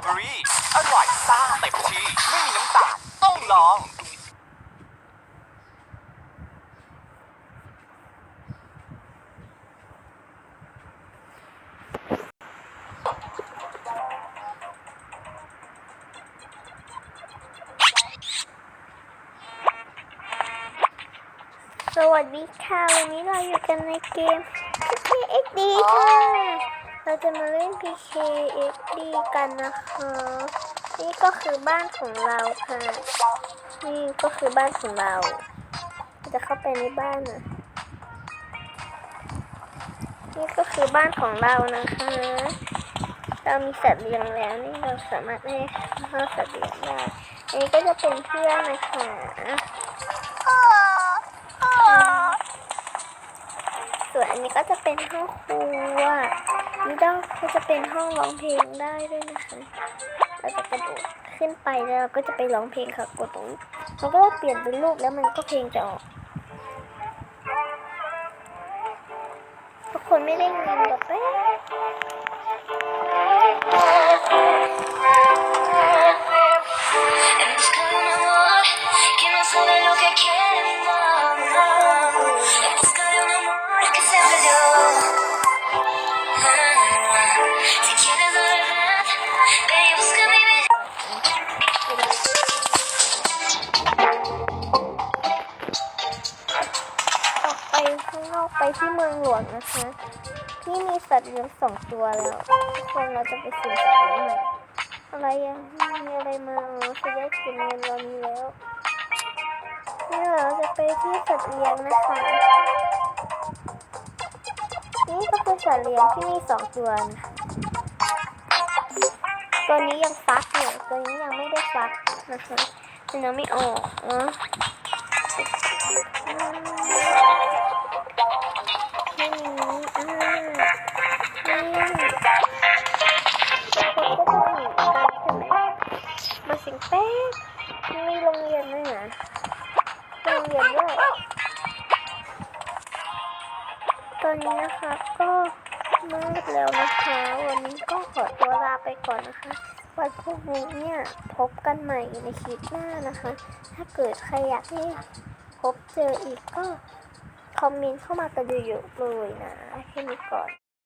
อเบอรี่ อร่อยซ่าเต็มที่ ไม่มีน้ำตาล ต้องลอง สวัสดีค่ะ วันนี้เราอยู่กันในเกม PKXD ค่ะ เราจะมาเล่น PKXD กันนะคะ นี่ก็คือบ้านของเราค่ะ นี่ก็คือบ้านของเราเรา จะเข้าไปในบ้านนะนี่ก็คือบ้านของเรานะคะ เรามีสัตว์เลี้ยงแล้วนี่เราสามารถให้ข้าสัตว์เลี้ยงได้ อันนี้ก็จะเป็นเพื่อนนะคะ ส่วนอันนี้ก็จะเป็นห้องครัวนี่ต้องก็จะเป็นห้องร้องเพลงได้ด้วยนะคะเราจะกระโดดขึ้นไปแล้วเราก็จะไปร้องเพลงค่ะกดตรงนี้มันก็จะเปลี่ยนเป็นรูปแล้วมันก็เพลงจะออกทุกคนไม่ได้ยินหรอกแป๊บ ไปข้างนอกไปที่เมืองหลวงนะคะที่มีสัตว์เลี้ยงสองตัวแล้วทุกคนเราจะไปซื้อสัตว์เลี้ยงใหม่อะไรอะมีอะไรมาอ๋อจะได้กินเงินเรามีแล้วนี่เราจะไปที่สัตว์เลี้ยงนะคะ สัตว์เลี้ยงที่มีสองตัวตัวนี้ยังฟักอยู่ตัวนี้ยังไม่ได้ฟักนะคะมันยังไม่ออกเนะไม่มีอ่านี่คนก็จะหนีกันใช่ไหมาสิงแป๊กมีโรงเรียนด้วยนะโรงเรียนด้วยตอนนี้นะคะก็ มากแล้วนะคะ วันนี้ก็ขอตัวลาไปก่อนนะคะ วันพรุ่งนี้เนี่ยพบกันใหม่ในคลิปหน้านะคะ ถ้าเกิดใครอยากให้พบเจออีกก็คอมเมนต์เข้ามากันเยอะๆเลยนะแค่นี้ก่อน